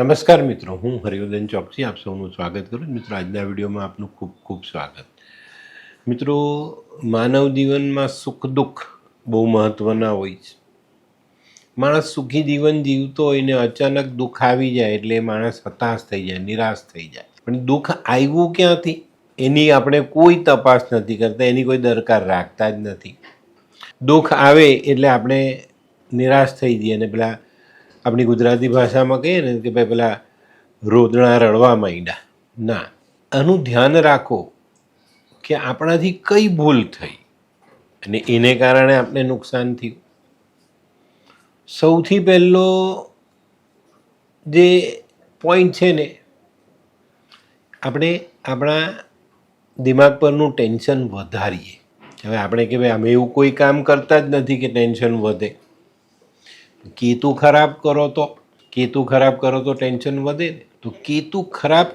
નમસ્કાર મિત્રો, હું હરિવર્ધન ચોકસી આપ સૌનું સ્વાગત કરું છું. મિત્રો, આજના વિડીયોમાં આપનું ખૂબ ખૂબ સ્વાગત. મિત્રો, માનવ જીવનમાં સુખ દુઃખ બહુ મહત્ત્વના હોય છે. માણસ સુખી જીવન જીવતો હોય ને અચાનક દુઃખ આવી જાય એટલે માણસ હતાશ થઈ જાય, નિરાશ થઈ જાય. પણ દુઃખ આવ્યું ક્યાંથી? એની આપણે કોઈ તપાસ નથી કરતા, એની કોઈ દરકાર રાખતા જ નથી. દુઃખ આવે એટલે આપણે નિરાશ થઈ જઈએ અને પેલા આપણી ગુજરાતી ભાષામાં કહીએ ને કે ભાઈ પેલા રોદણા રડવા માંડ્યા. ના, આનું ધ્યાન રાખો કે આપણાથી કઈ ભૂલ થઈ અને એને કારણે આપણે નુકસાન થયું. સૌથી પહેલો જે પોઈન્ટ છે ને, આપણે આપણા દિમાગ પરનું ટેન્શન વધારીએ. હવે આપણે કે ભાઈ અમે એવું કોઈ કામ કરતા જ નથી કે ટેન્શન વધે. કેતુ ખરાબ કરો તો, કેતુ ખરાબ કરો તો ટેન્શન વધે ને. તો કેતુ ખરાબ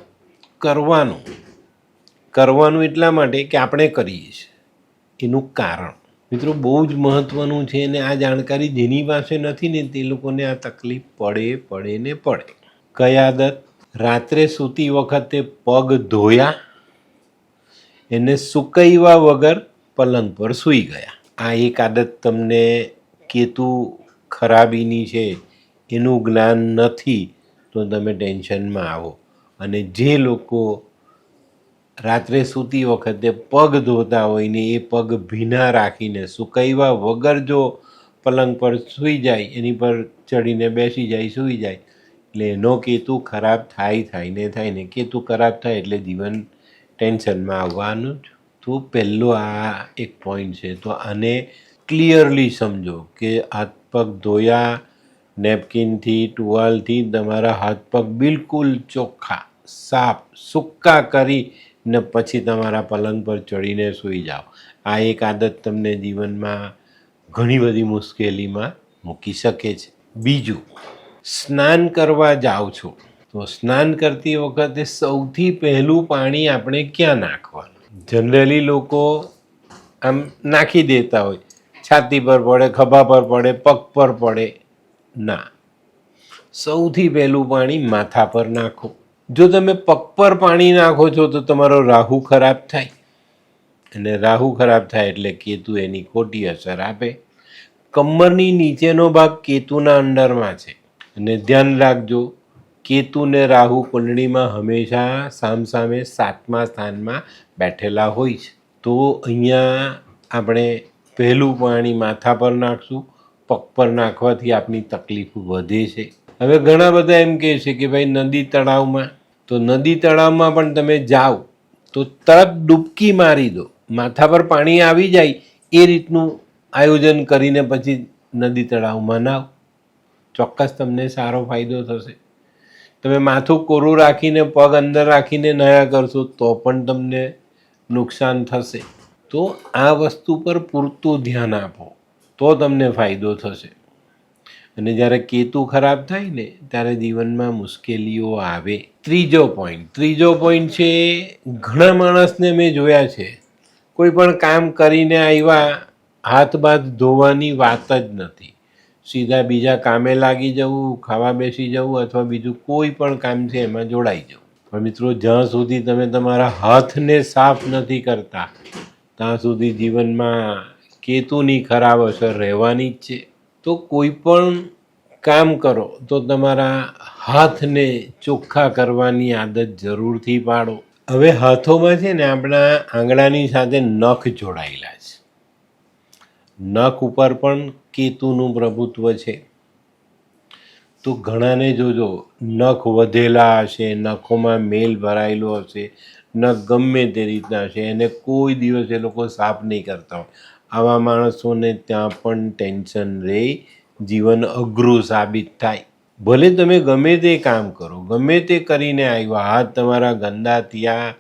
કરવાનું કરવાનું એટલા માટે કે આપણે કરીએ છીએ. એનું કારણ. મિત્રો, બહુ જ મહત્ત્વનું છે અને આ જાણકારી જેની પાસે નથી ને તે લોકોને આ તકલીફ પડે પડે ને પડે. કઈ આદત? રાત્રે સૂતી વખતે પગ ધોયા, એને સુકૈવા વગર પલંગ પર સૂઈ ગયા. આ એક આદત તમને કેતુ ખરાબીની છે, એનું જ્ઞાન નથી, તો તમે ટેન્શનમાં આવો. અને જે લોકો રાત્રે સૂતી વખતે પગ ધોતા હોય ને એ પગ ભીના રાખીને સુકૈવા વગર જો પલંગ પર સૂઈ જાય, એની પર ચડીને બેસી જાય, સૂઈ જાય, એટલે એનો કેતુ ખરાબ થાય થાય ને થાય ને કેતુ ખરાબ થાય એટલે જીવન ટેન્શનમાં આવવાનું જ. તો પહેલો આ એક પોઈન્ટ છે. તો આને ક્લિયરલી સમજો કે હાથ પગ ધોયા, નેપકિનથી, ટુવાલથી તમારા હાથ પગ બિલકુલ ચોખ્ખા, સાફ, સૂકા કરી ને પછી તમારા પલંગ પર ચડીને સૂઈ જાઓ. આ એક આદત તમને જીવનમાં ઘણી બધી મુશ્કેલીમાં મૂકી શકે છે. બીજું, સ્નાન કરવા જાઓ છો. તો સ્નાન કરતી વખતે સૌથી પહેલું પાણી આપણે ક્યાં નાખવાનું? જનરલી લોકો આમ નાખી દેતા હોય. છાતી પર પડે ખભા પર પડે પગ પર પડે. ના. સૌથી પહેલું પાણી માથા પર નાખો. જો તમે પગ પર પાણી નાખો છો તો તમારો રાહુ ખરાબ થાય. અને રાહુ ખરાબ થાય એટલે કેતુ એની ખોટી અસર આપે. કમરની નીચેનો ભાગ કેતુના અંડરમાં છે. અને ધ્યાન રાખજો કેતુને રાહુ કુંડળીમાં હંમેશા સામસામે સાતમા સ્થાનમાં બેઠેલા હોય છે. તો અહીંયા આપણે પહેલું પાણી માથા પર નાખશું, પગ પર નાખવાથી આપની તકલીફ વધે છે. હવે ઘણા બધા એમ કહે છે કે ભાઈ નદી તળાવમાં, તો નદી તળાવમાં પણ તમે જાઓ, તો તરત ડૂબકી મારી દો. માથા પર પાણી આવી જાય, એ રીતનું આયોજન કરીને પછી નદી તળાવમાં નાવ ચોક્કસ તમને સારો ફાયદો થશે. તમે માથું કોરું રાખીને, પગ અંદર રાખીને નયા કરશો, તો પણ તમને નુકસાન થશે. તો આ વસ્તુ પર પૂરતું ધ્યાન આપો, તો તમને ફાયદો થશે. અને જ્યારે કેતુ ખરાબ થાય ને, ત્યારે જીવનમાં મુશ્કેલીઓ આવે. ત્રીજો પોઈન્ટ ત્રીજો પોઈન્ટ છે, ઘણા માણસને મેં જોયા છે. કોઈ પણ કામ કરીને આવ્યા, હાથ બાથ ધોવાની વાત જ નથી. સીધા બીજા કામે લાગી જવું, ખાવા બેસી જવું અથવા બીજું કોઈ પણ કામ છે, એમાં જોડાઈ જવું. પણ મિત્રો, જ્યાં સુધી તમે તમારા હાથને સાફ નથી કરતા ત્યાં સુધી જીવનમાં કેતુની ખરાબ અસર રહેવાની જ છે. તો કોઈ પણ કામ કરો, તો તમારા હાથને ચોખ્ખા કરવાની આદત જરૂરથી પાડો. હવે હાથોમાં છે ને આપણા આંગળાની સાથે નખ જોડાયેલા છે. નખ ઉપર પણ કેતુનું પ્રભુત્વ છે. તો ઘણાને જોજો, નખ વધેલા હશે, નખોમાં મેલ ભરાયેલો હશે નખ ગમે તે રીતના છે. એને કોઈ દિવસ એ લોકો સાફ નહીં કરતા હોય. આવા માણસોને ત્યાં પણ ટેન્શન રહે જીવન અઘરું સાબિત થાય. ભલે તમે ગમે તે કામ કરો, ગમે તે કરીને આવ્યા, હાથ તમારા ગંદા થયા,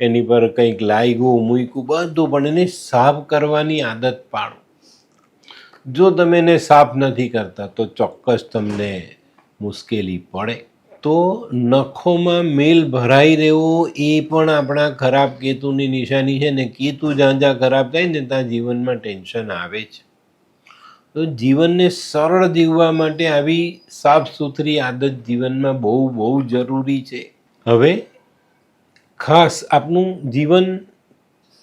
એની પર કંઈક લાગ્યું, મૂક્યું, બધું, પણ એને સાફ કરવાની આદત પાડો. જો તમે એને સાફ નથી કરતા, તો ચોક્કસ તમને મુશ્કેલી પડે. તો નખોમાં મેલ ભરાઈ રહેવો એ પણ આપણા ખરાબ કેતુની નિશાની છે ને કેતુ જ્યાં જ્યાં ખરાબ થાય ને ત્યાં જીવનમાં ટેન્શન આવે છે તો જીવનને સરળ જીવવા માટે આવી સાફ સુથરી આદત જીવનમાં બહુ બહુ જરૂરી છે. હવે ખાસ આપનું જીવન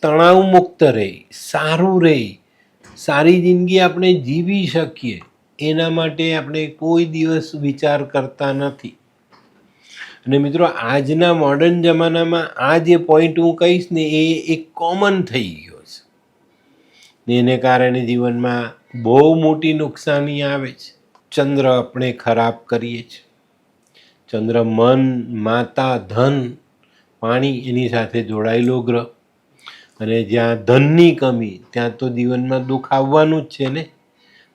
તણાવ મુક્ત રહે, સારું રહે, સારી જિંદગી આપણે જીવી શકીએ, એના માટે આપણે કોઈ દિવસ વિચાર કરતા નથી. અને મિત્રો, આજના મોડર્ન જમાનામાં આ જે પોઈન્ટ હું કહીશ ને, એ એક કોમન થઈ ગયો છે. ને એને કારણે જીવનમાં બહુ મોટી નુકસાની આવે છે. ચંદ્ર આપણે ખરાબ કરીએ છીએ. ચંદ્ર મન, માતા, ધન, પાણી એની સાથે જોડાયેલો ગ્રહ. અને જ્યાં ધનની કમી, ત્યાં તો જીવનમાં દુઃખ આવવાનું જ છે ને.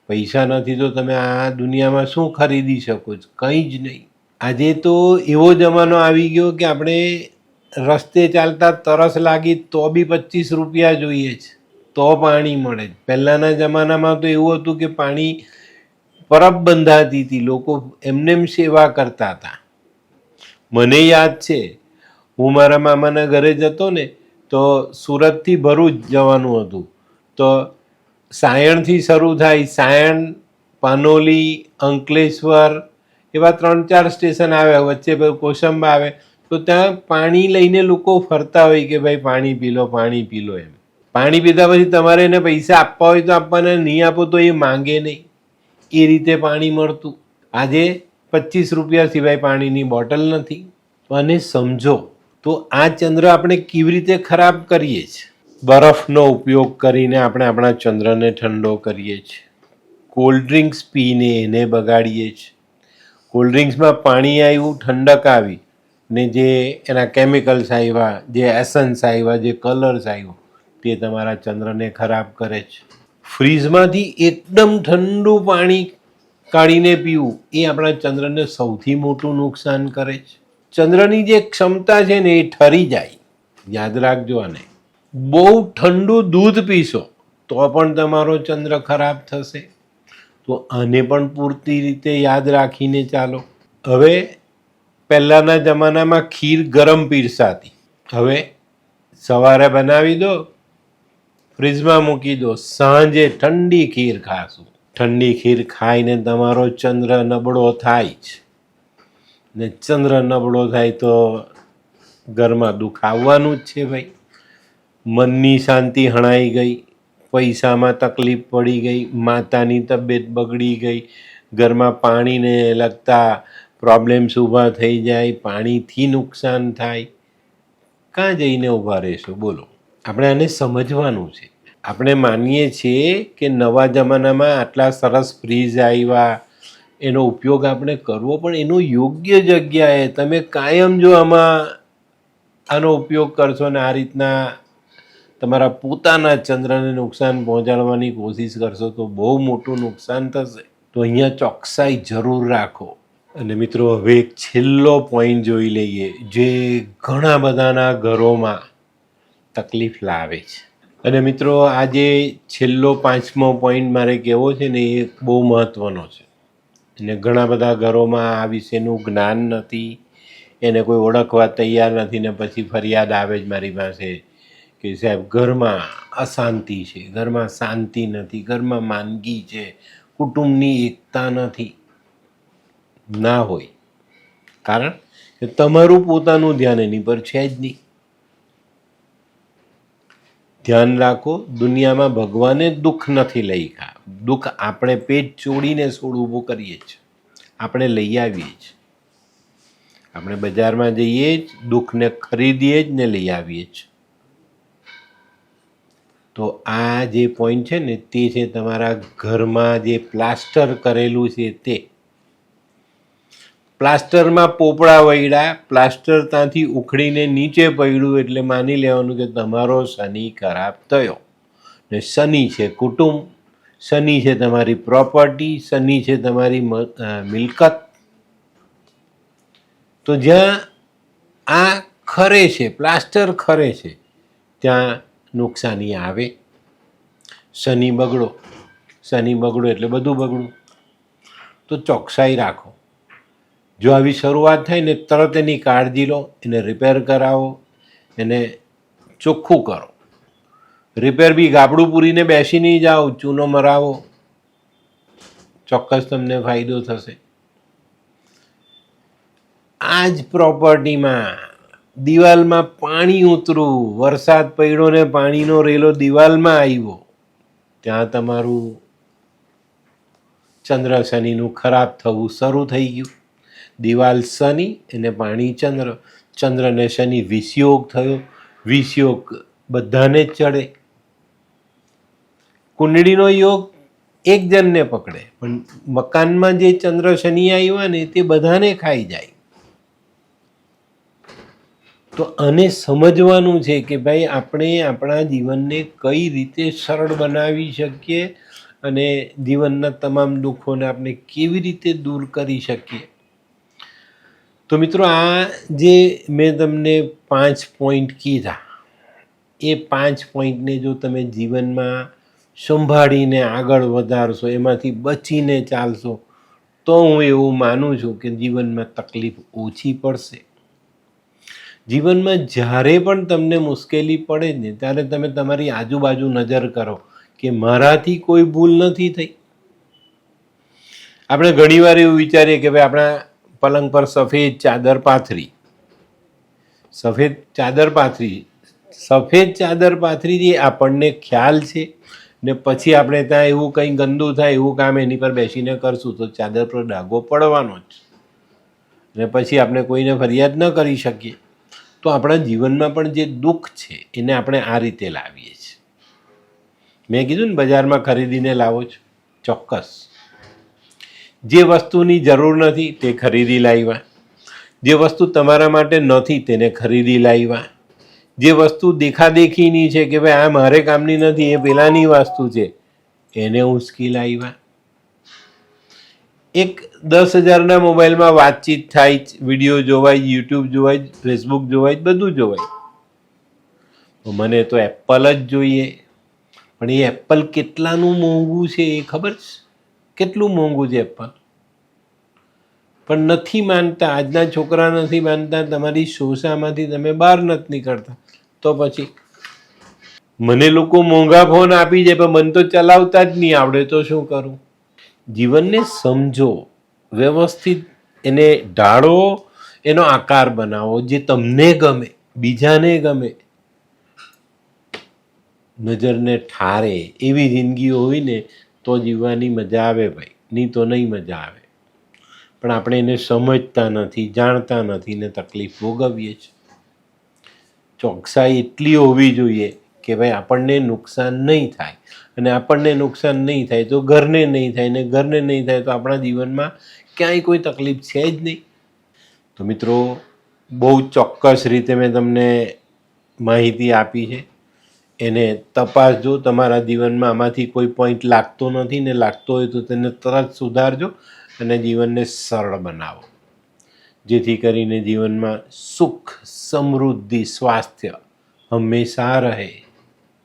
પૈસા નથી તો તમે આ દુનિયામાં શું ખરીદી શકો છો? કંઈ જ નહીં. આજે તો એવો જમાનો આવી ગયો કે આપણે રસ્તે ચાલતા તરસ લાગી તો બી પચીસ રૂપિયા જોઈએ છે તો પાણી મળે જ. પહેલાંના જમાનામાં તો એવું હતું કે પાણી પરબ બંધાતી હતી, લોકો એમને એમ સેવા કરતા હતા. મને યાદ છે, હું મારા મામાના ઘરે જતો ને, તો સુરતથી ભરૂચ જવાનું હતું. તો સાયણથી શરૂ થાય સાયણ, પાનોલી, અંકલેશ્વર એવા ત્રણ ચાર સ્ટેશન આવે, વચ્ચે કોશંબા આવે, તો ત્યાં પાણી લઈને લોકો ફરતા હોય કે ભાઈ પાણી પી લો, પાણી પી લો એમ. પાણી પીધા પછી તમારે એને પૈસા આપવા હોય તો આપવાના, નહીં આપો તો એ માંગે નહીં. એ રીતે પાણી મળતું. આજે પચીસ રૂપિયા સિવાય પાણીની બોટલ નથી. તો આને સમજો, તો આ ચંદ્ર આપણે કેવી રીતે ખરાબ કરીએ છીએ બરફનો ઉપયોગ કરીને આપણે આપણા ચંદ્રને ઠંડો કરીએ છીએ કોલ્ડ ડ્રિંક્સ પીને એને બગાડીએ છીએ કોલ્ડ ડ્રિંક્સમાં પાણી આવ્યું, ઠંડક આવી ને જે એના કેમિકલ્સ આવ્યા, જે એસન્સ આવ્યા, જે કલર્સ આવ્યો, તે તમારા ચંદ્રને ખરાબ કરે છે. ફ્રીજમાંથી એકદમ ઠંડુ પાણી કાઢીને પીવું, એ આપણા ચંદ્રને સૌથી મોટું નુકસાન કરે છે. ચંદ્રની જે ક્ષમતા છે ને એ ઠરી જાય. યાદ રાખજો આને. બહુ ઠંડુ દૂધ પીશો, તો પણ તમારો ચંદ્ર ખરાબ થશે. તો આને પણ પૂરતી રીતે યાદ રાખીને ચાલો. હવે પહેલાંના જમાનામાં ખીર ગરમ પીરસાતી હવે સવારે બનાવી દો, ફ્રીજમાં મૂકી દો, સાંજે ઠંડી ખીર ખાશું. ઠંડી ખીર ખાઈને તમારો ચંદ્ર નબળો થાય જ. ને ચંદ્ર નબળો થાય તો ઘરમાં દુખાવવાનું જ છે ભાઈ. મનની શાંતિ હણાઈ ગઈ. પૈસામાં તકલીફ પડી ગઈ, માતાની તબિયત બગડી ગઈ, ઘરમાં પાણીને લગતા પ્રોબ્લેમ્સ ઊભા થઈ જાય, પાણીથી નુકસાન થાય. ક્યાં જઈને ઊભા રહેશો? બોલો. આપણે આને સમજવાનું છે. આપણે માનીએ છીએ કે નવા જમાનામાં આટલા સરસ ફ્રીજ આવ્યા, એનો ઉપયોગ આપણે કરવો પણ એનો યોગ્ય જગ્યાએ તમે કાયમ જો આમાં આનો ઉપયોગ કરશો ને આ રીતના તમારા પોતાના ચંદ્રને નુકસાન પહોંચાડવાની કોશિશ કરશો તો બહુ મોટું નુકસાન થશે. તો અહીંયા ચોકસાઈ જરૂર રાખો. અને મિત્રો, હવે એક છેલ્લો પોઈન્ટ જોઈ લઈએ, જે ઘણા બધાના ઘરોમાં તકલીફ લાવે છે. અને મિત્રો આજે છેલ્લો પાંચમો પોઈન્ટ મારે કહેવો છે ને, એ બહુ મહત્ત્વનો છે. અને ઘણા બધા ઘરોમાં આ વિશેનું જ્ઞાન નથી, એને કોઈ ઓળખવા તૈયાર નથી ને પછી ફરિયાદ આવે જ મારી પાસે. કે સાહેબ, ઘરમાં અશાંતિ છે, ઘરમાં શાંતિ નથી, ઘરમાં માંદગી છે, કુટુંબની એકતા નથી. ના હોય. કારણ કે તમારું પોતાનું ધ્યાન એની પર છે જ નહીં. ધ્યાન રાખો, દુનિયામાં ભગવાને દુઃખ નથી લખ્યા. દુઃખ આપણે પેટ ચોડીને સોળ ઊભું કરીએ છીએ આપણે લઈ આવીએ છીએ આપણે બજારમાં જઈએ જ, દુઃખને ખરીદીએ જ ને લઈ આવીએ છીએ તો આ જે પોઈન્ટ છે ને, તે છે તમારા ઘરમાં જે પ્લાસ્ટર કરેલું છે તે. પ્લાસ્ટરમાં પોપડા વૈડા પ્લાસ્ટર ત્યાંથી ઉખડીને નીચે પડ્યું એટલે માની લેવાનું કે તમારો શનિ ખરાબ થયો. ને શનિ છે કુટુંબ, શનિ છે તમારી પ્રોપર્ટી શનિ છે તમારી મિલકત. તો જ્યાં આ ખરે છે પ્લાસ્ટર ખરે છે, ત્યાં નુકસાની આવે. શનિ બગડો શનિ બગડો એટલે બધું બગડું. તો ચોકસાઈ રાખો. જો આવી શરૂઆત થાય ને તરત એની કાળજી લો, એને રિપેર કરાવો, એને ચોખ્ખું કરો. રિપેર બી ગાબડું પૂરીને બેસી નહીં જાઓ, ચૂનો મરાવો. ચોક્કસ તમને ફાયદો થશે. આ જ પ્રોપર્ટીમાં દિવાલમાં પાણી ઉતરવું વરસાદ પડ્યો ને પાણીનો રેલો દિવાલમાં આવ્યો. ત્યાં તમારું ચંદ્ર શનિનું ખરાબ થવું શરૂ થઈ ગયું. દિવાલ શનિ અને પાણી ચંદ્ર. ચંદ્ર ને શનિ વિષયોગ થયો. વિષયોગ બધાને ચડે. કુંડળીનો યોગ એક જણને પકડે. પણ મકાનમાં જે ચંદ્ર શનિ આવ્યા ને તે બધાને ખાઈ જાય. તો આને સમજવાનું છે કે ભાઈ આપણે આપણા જીવનને કઈ રીતે સરળ બનાવી શકીએ અને જીવનના તમામ દુઃખોને આપણે કેવી રીતે દૂર કરી શકીએ. તો મિત્રો આ જે મેં તમને પાંચ પોઈન્ટ કીધા, એ પાંચ પોઈન્ટને જો તમે જીવનમાં સંભાળીને આગળ વધારશો, એમાંથી બચીને ચાલશો, તો હું એવું માનું છું કે જીવનમાં તકલીફ ઓછી પડશે. જીવનમાં જ્યારે પણ તમને મુશ્કેલી પડે ને, ત્યારે તમે તમારી આજુબાજુ નજર કરો કે મારાથી કોઈ ભૂલ નથી થઈ. આપણે ઘણીવાર એવું વિચારીએ કે ભાઈ આપણા પલંગ પર સફેદ ચાદર પાથરી. સફેદ ચાદર પાથરી. સફેદ ચાદર પાથરી આપણને ખ્યાલ છે ને પછી આપણે ત્યાં એવું કંઈ ગંદુ થાય, એવું કામ એની પર બેસીને કરશું તો ચાદર પર ડાઘો પડવાનો જ. ને પછી આપણે કોઈને ફરિયાદ ન કરી શકીએ. તો આપણા જીવનમાં પણ જે દુઃખ છે, એને આપણે આ રીતે લાવીએ છીએ. મેં કીધું ને, બજારમાં ખરીદીને લાવો છો, ચોક્કસ. જે વસ્તુની જરૂર નથી, તે ખરીદી લાવ્યા. જે વસ્તુ તમારા માટે નથી, તેને ખરીદી લાવ્યા. જે વસ્તુ દેખાદેખીની છે કે ભાઈ, આ મારે કામની નથી, એ પેલાની વસ્તુ છે, એને ઉંચકી લાવ્યા. એક દસ હજારના મોબાઈલમાં વાતચીત થાય, વીડિયો જોવાય, યુટ્યુબ જોવાય, ફેસબુક જોવાય, બધું જોવાય. મને તો એપલ જ જોઈએ. પણ એ એપલ કેટલાનું મોંઘું છે એ ખબર છે? કેટલું મોંઘું છે એપલ? પણ નથી માનતા, આજના છોકરા નથી માનતા, તમારી શોષામાંથી તમે બહાર નથી નીકળતા. તો પછી? મને લોકો મોંઘા ફોન આપી જાય, પણ મને તો ચલાવતા જ નહીં, આવડે તો શું કરું? જીવનને સમજો, વ્યવસ્થિત એને ઢાળો, એનો આકાર બનાવો જે તમને ગમે, બીજાને ગમે. નજરને ઠારે એવી જિંદગી હોય ને તો જીવવાની મજા આવે ભાઈ, નહીં તો નહીં મજા આવે. પણ આપણે એને સમજતા નથી, જાણતા નથી ને તકલીફ ભોગવીએ છીએ. ચોકસાઈ એટલી હોવી જોઈએ કે ભાઈ આપણને નુકસાન નહીં થાય. અને આપણને નુકસાન નહીં થાય તો ઘરને નહીં થાય ને ઘરને નહીં થાય તો આપણા જીવનમાં ક્યાંય કોઈ તકલીફ છે જ નહીં. તો મિત્રો, બહુ ચોક્કસ રીતે મેં તમને માહિતી આપી છે. એને તપાસજો તમારા જીવનમાં આમાંથી કોઈ પોઈન્ટ લાગતો નથી ને લાગતો હોય તો તેને તરત સુધારજો અને જીવનને સરળ બનાવો. જેથી કરીને જીવનમાં સુખ, સમૃદ્ધિ, સ્વાસ્થ્ય હંમેશા રહે.